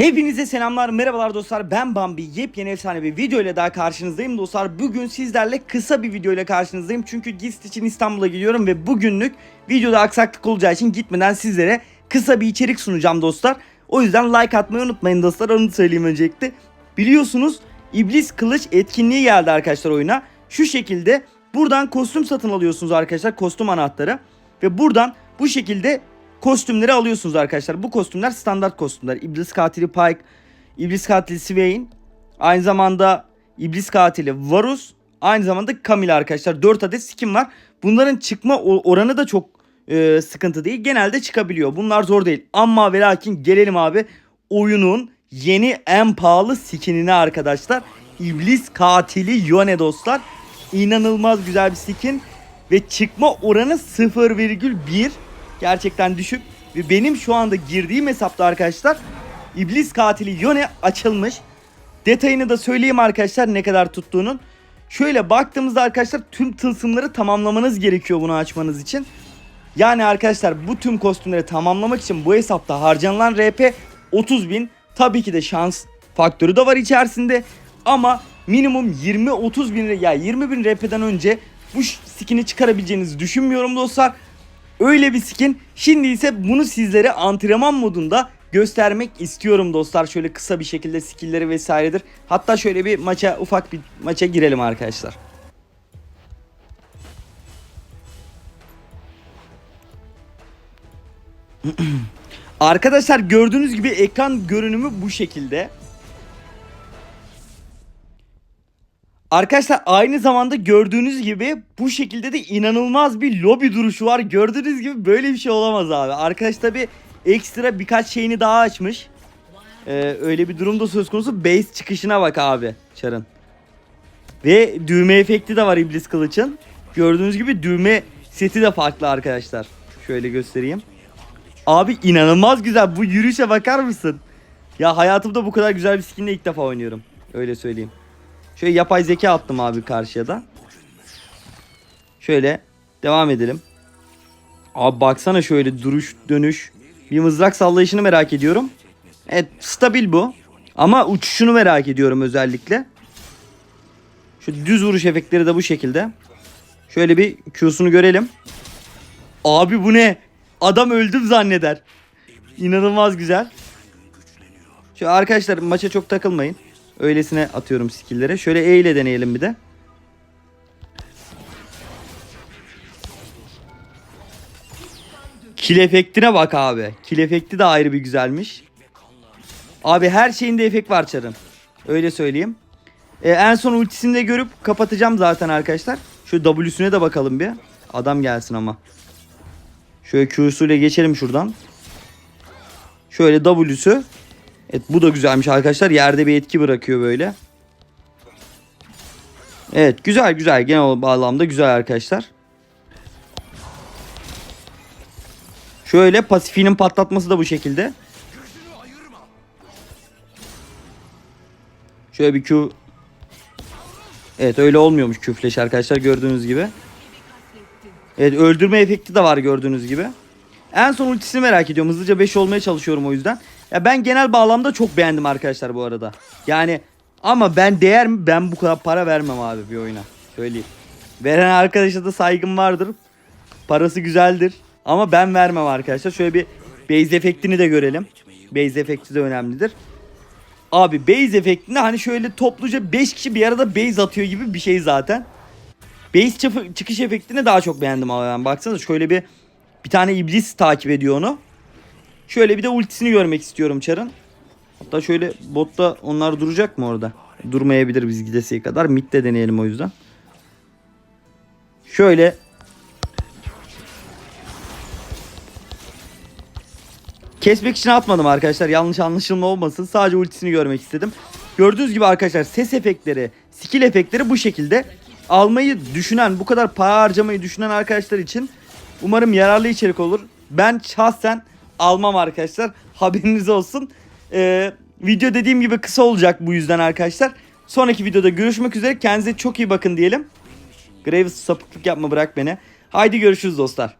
Hepinize selamlar, merhabalar dostlar. Ben Bambi. Yepyeni efsane bir video ile daha karşınızdayım dostlar. Bugün sizlerle kısa bir video ile karşınızdayım. Çünkü Gist için İstanbul'a gidiyorum ve bugünlük videoda aksaklık olacağı için gitmeden sizlere kısa bir içerik sunacağım dostlar. O yüzden like atmayı unutmayın dostlar. Onu söyleyeyim öncelikle. Biliyorsunuz İblis Kılıç etkinliği geldi arkadaşlar oyuna. Şu şekilde buradan kostüm satın alıyorsunuz arkadaşlar. Kostüm anahtarı. Ve buradan bu şekilde kostümleri alıyorsunuz arkadaşlar. Bu kostümler standart kostümler. İblis katili Pike, İblis katili Swain, aynı zamanda İblis katili Varus, aynı zamanda Camille arkadaşlar. 4 adet skin var. Bunların çıkma oranı da çok e, sıkıntı değil. Genelde çıkabiliyor. Bunlar zor değil. Ama ve lakin gelelim abi oyunun yeni en pahalı skinine arkadaşlar. İblis katili Yone dostlar. İnanılmaz güzel bir skin ve çıkma oranı 0,1 gerçekten düşük ve benim şu anda girdiğim hesapta arkadaşlar İblis katili Yone açılmış. Detayını da söyleyeyim arkadaşlar ne kadar tuttuğunun. Şöyle baktığımızda arkadaşlar tüm tılsımları tamamlamanız gerekiyor bunu açmanız için. Yani arkadaşlar bu tüm kostümleri tamamlamak için bu hesapta harcanılan RP 30 bin. Tabii ki de şans faktörü de var içerisinde. Ama minimum 20-30 bin ya 20 bin RP'den önce bu skin'i çıkarabileceğinizi düşünmüyorum dostlar. Öyle bir skin. Şimdi ise bunu sizlere antrenman modunda göstermek istiyorum dostlar. Şöyle kısa bir şekilde skill'leri vesairedir. Hatta şöyle bir maça ufak bir maça girelim arkadaşlar. Arkadaşlar gördüğünüz gibi ekran görünümü bu şekilde. Arkadaşlar aynı zamanda gördüğünüz gibi bu şekilde de inanılmaz bir lobi duruşu var. Gördüğünüz gibi böyle bir şey olamaz abi. Arkadaş tabi ekstra birkaç şeyini daha açmış. Ee, öyle bir durumda söz konusu. Base çıkışına bak abi Çar'ın. Ve düğme efekti de var İblis Kılıç'ın. Gördüğünüz gibi düğme seti de farklı arkadaşlar. Şöyle göstereyim. Abi inanılmaz güzel. Bu yürüyüşe bakar mısın? Ya hayatımda bu kadar güzel bir skinle ilk defa oynuyorum. Öyle söyleyeyim. Şöyle yapay zeka attım abi karşıya da. Şöyle devam edelim. Abi baksana şöyle duruş dönüş. Bir mızrak sallayışını merak ediyorum. Evet stabil bu. Ama uçuşunu merak ediyorum özellikle. Şu düz vuruş efektleri de bu şekilde. Şöyle bir Q'sunu görelim. Abi bu ne? Adam öldüm zanneder. İnanılmaz güzel. Şu arkadaşlar maça çok takılmayın. Öylesine atıyorum skill'lere. Şöyle E ile deneyelim bir de. Kill efektine bak abi. Kill efekti de ayrı bir güzelmiş. Abi her şeyinde efekt var çarın. Öyle söyleyeyim. Ee, en son ultisini de görüp kapatacağım zaten arkadaşlar. Şu W'süne de bakalım bir. Adam gelsin ama. Şöyle Q'suyla geçelim şuradan. Şöyle W'sü. Evet bu da güzelmiş arkadaşlar. Yerde bir etki bırakıyor böyle. Evet güzel güzel. Genel bağlamda güzel arkadaşlar. Şöyle pasifinin patlatması da bu şekilde. Şöyle bir Q. Evet öyle olmuyormuş Q flash arkadaşlar gördüğünüz gibi. Evet öldürme efekti de var gördüğünüz gibi. En son ultisini merak ediyorum. Hızlıca 5 olmaya çalışıyorum o yüzden. Ya ben genel bağlamda çok beğendim arkadaşlar bu arada. Yani ama ben değer mi? Ben bu kadar para vermem abi bir oyuna. Söyleyeyim. Veren arkadaşa da saygım vardır. Parası güzeldir. Ama ben vermem arkadaşlar. Şöyle bir base efektini de görelim. Base efekti de önemlidir. Abi base efektinde hani şöyle topluca 5 kişi bir arada base atıyor gibi bir şey zaten. Base çıkış efektini daha çok beğendim abi ben. Baksanıza şöyle bir bir tane iblis takip ediyor onu. Şöyle bir de ultisini görmek istiyorum Char'ın. Hatta şöyle botta onlar duracak mı orada? Durmayabilir biz gidesiye kadar. Mid'de deneyelim o yüzden. Şöyle Kesmek için atmadım arkadaşlar. Yanlış anlaşılma olmasın. Sadece ultisini görmek istedim. Gördüğünüz gibi arkadaşlar ses efektleri, skill efektleri bu şekilde. Almayı düşünen, bu kadar para harcamayı düşünen arkadaşlar için umarım yararlı içerik olur. Ben şahsen almam arkadaşlar. Haberiniz olsun. Ee, video dediğim gibi kısa olacak bu yüzden arkadaşlar. Sonraki videoda görüşmek üzere. Kendinize çok iyi bakın diyelim. Graves sapıklık yapma bırak beni. Haydi görüşürüz dostlar.